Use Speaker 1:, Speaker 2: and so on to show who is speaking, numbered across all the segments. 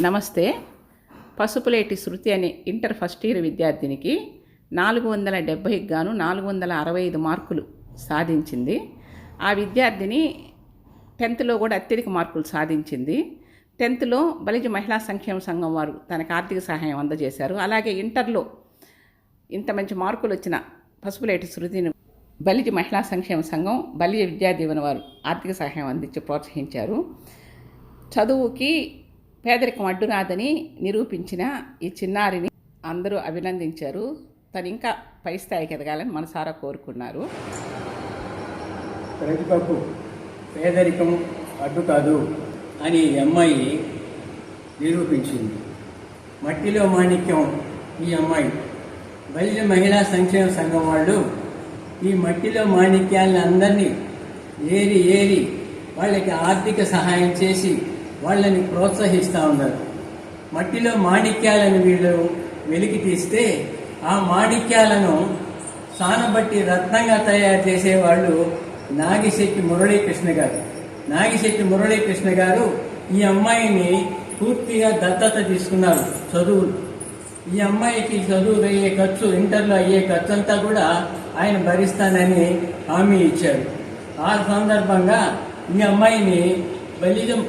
Speaker 1: నమస్తే. పసుపులేటి శృతి అనే inter first year విద్యార్థినికి నాలుగు వందల డెబ్భైకి గాను నాలుగు వందల అరవై ఐదు మార్కులు సాధించింది. ఆ విద్యార్థిని టెన్త్లో కూడా అత్యధిక మార్కులు సాధించింది. టెన్త్లో బలిజ మహిళా సంక్షేమ సంఘం వారు తనకు ఆర్థిక సహాయం అందజేశారు. అలాగే ఇంటర్లో ఇంత మంచి మార్కులు వచ్చిన పసుపులేటి శృతిని బలిజ మహిళా సంక్షేమ సంఘం బలిజ విద్యాదీవన వారు ఆర్థిక సహాయం అందించి ప్రోత్సహించారు. చదువుకి పేదరికం అడ్డురాదని నిరూపించిన ఈ చిన్నారిని అందరూ అభినందించారు. తను ఇంకా పై స్థాయికి ఎదగాలని మనసారా కోరుకున్నారు.
Speaker 2: ప్రతిభకు పేదరికం అడ్డు కాదు అని ఈ అమ్మాయి నిరూపించింది. మట్టిలో మాణిక్యం ఈ అమ్మాయి. బలిజ మహిళా సంక్షేమ సంఘం వాళ్ళు ఈ మట్టిలో మాణిక్యాలను అందరినీ ఏరి ఏరి వాళ్ళకి ఆర్థిక సహాయం చేసి వాళ్ళని ప్రోత్సహిస్తూ ఉన్నారు. మట్టిలో మాణిక్యాలను వీళ్ళు వెలికి తీస్తే ఆ మాణిక్యాలను సానబట్టి రత్నంగా తయారు చేసేవాళ్ళు నాగిశెట్టి మురళీకృష్ణ గారు. నాగిశెట్టి మురళీకృష్ణ గారు ఈ అమ్మాయిని పూర్తిగా దత్తత తీసుకున్నారు చదువులు. ఈ అమ్మాయికి చదువులు అయ్యే ఖర్చు ఇంటర్లో అయ్యే ఖర్చు అంతా కూడా ఆయన భరిస్తానని హామీ ఇచ్చారు. ఆ సందర్భంగా ఈ అమ్మాయిని బలిజం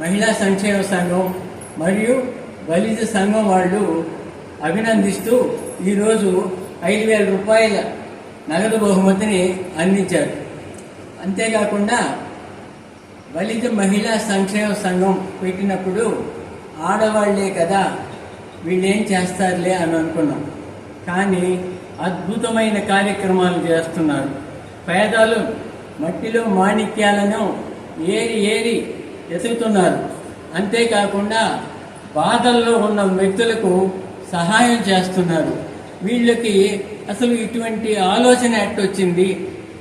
Speaker 2: మహిళా సంక్షేమ సంఘం మరియు బలిజ సంఘం వాళ్ళు అభినందిస్తూ ఈరోజు ఐదు వేల రూపాయల నగదు బహుమతిని అందించారు. అంతేకాకుండా బలిజ మహిళా సంక్షేమ సంఘం పెట్టినప్పుడు ఆడవాళ్ళే కదా వీళ్ళేం చేస్తారులే అని అనుకున్నాం. కానీ అద్భుతమైన కార్యక్రమాలు చేస్తున్నారు. పేదలు మట్టిలో మాణిక్యాలను ఏరి ఏరి ఎదుగుతున్నారు. అంతేకాకుండా బాధల్లో ఉన్న వ్యక్తులకు సహాయం చేస్తున్నారు. వీళ్ళకి అసలు ఇటువంటి ఆలోచన ఎట్టొచ్చింది?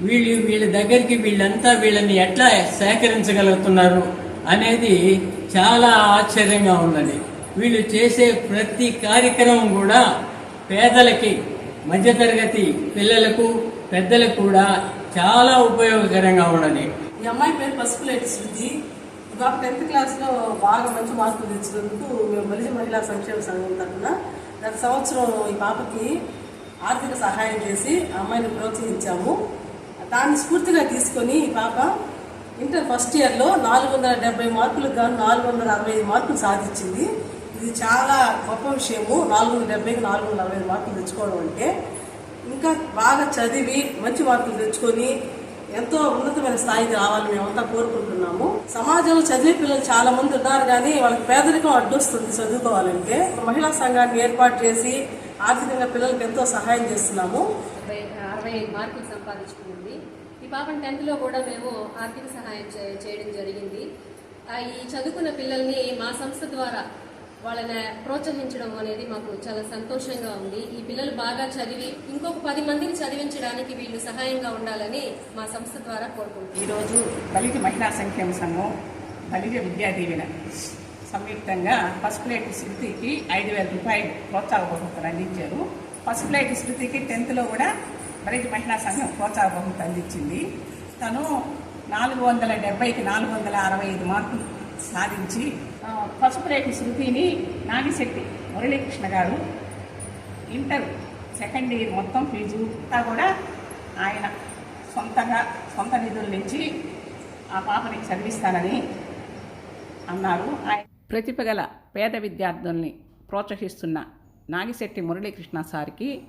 Speaker 2: వీళ్ళు వీళ్ళ దగ్గరికి వీళ్ళంతా వీళ్ళని ఎట్లా సేకరించగలుగుతున్నారు అనేది చాలా ఆశ్చర్యంగా ఉన్నది. వీళ్ళు చేసే ప్రతి కార్యక్రమం కూడా పేదలకి మధ్యతరగతి పిల్లలకు పెద్దలకు కూడా చాలా ఉపయోగకరంగా ఉన్నది.
Speaker 3: ఈ అమ్మాయి పేరు పసుపులేటి శృతి. ఈ టెన్త్ క్లాస్లో బాగా మంచి మార్కులు తెచ్చినందుకు మేము మలిజ మహిళా సంక్షేమ సంఘం తరఫున గత సంవత్సరం ఈ పాపకి ఆర్థిక సహాయం చేసి అమ్మాయిని ప్రోత్సహించాము. దాన్ని స్ఫూర్తిగా తీసుకొని ఈ పాప ఇంటర్ ఫస్ట్ ఇయర్లో నాలుగు వందల డెబ్బై మార్కులకు గాను నాలుగు వందల అరవై ఐదు మార్కులు సాధించింది. ఇది చాలా గొప్ప విషయము. నాలుగు వందల డెబ్బైకి నాలుగు వందల అరవై ఐదు మార్కులు తెచ్చుకోవడం అంటే ఇంకా బాగా చదివి మంచి మార్కులు తెచ్చుకొని ఎంతో ఉన్నతమైన స్థాయికి రావాలని మేమంతా కోరుకుంటున్నాము. సమాజంలో చదివే పిల్లలు చాలా మంది ఉన్నారు కానీ వాళ్ళకి పేదరికం అడ్డొస్తుంది చదువుకోవాలంటే. మహిళా సంఘాన్ని ఏర్పాటు చేసి ఆర్థికంగా పిల్లలకు ఎంతో సహాయం చేస్తున్నాము.
Speaker 4: అరవై ఐదు మార్కులు సంపాదించుకుంది ఈ పాపం టెన్త్లో కూడా మేము ఆర్థిక సహాయం చే- చేయడం జరిగింది. ఈ చదువుకున్న పిల్లల్ని మా సంస్థ ద్వారా వాళ్ళని ప్రోత్సహించడం అనేది మాకు చాలా సంతోషంగా ఉంది. ఈ పిల్లలు బాగా చదివి ఇంకొక పది మందిని చదివించడానికి వీళ్ళు సహాయంగా ఉండాలని మా సంస్థ ద్వారా కోరుకుంటున్నాం.
Speaker 1: ఈరోజు బలిజ మహిళా సంక్షేమ సంఘం బలిజ విద్యా దీవెన సంయుక్తంగా ప్లేట్ శృతికి ఐదు వేల రూపాయలు ప్రోత్సాహ బహుమతులు అందించారు పసుపులేటి శృతికి టెన్త్లో కూడా బలిజ మహిళా సంఘం ప్రోత్సాహ బహుమతి అందించింది. తను నాలుగు వందల డెబ్బైకి నాలుగు వందల అరవై ఐదు మార్కులు సాధించి పసుపులేటి శృతిని Nagisetti Muralikrishna garu inter second year మొత్తం ఫీజు అంతా కూడా ఆయన సొంతంగా సొంత నిధుల నుంచి ఆ పాపని చదివిస్తానని అన్నారు. ఆయన ప్రతిభ గల పేద విద్యార్థుల్ని ప్రోత్సహిస్తున్న నాగిశెట్టి మురళీకృష్ణ సార్కి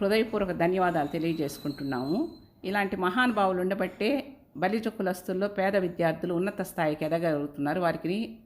Speaker 1: హృదయపూర్వక ధన్యవాదాలు తెలియజేసుకుంటున్నాము. ఇలాంటి మహానుభావులు ఉండబట్టే బలిజ కులస్తుల్లో పేద విద్యార్థులు ఉన్నత స్థాయికి ఎదగలుగుతున్నారు. వారికి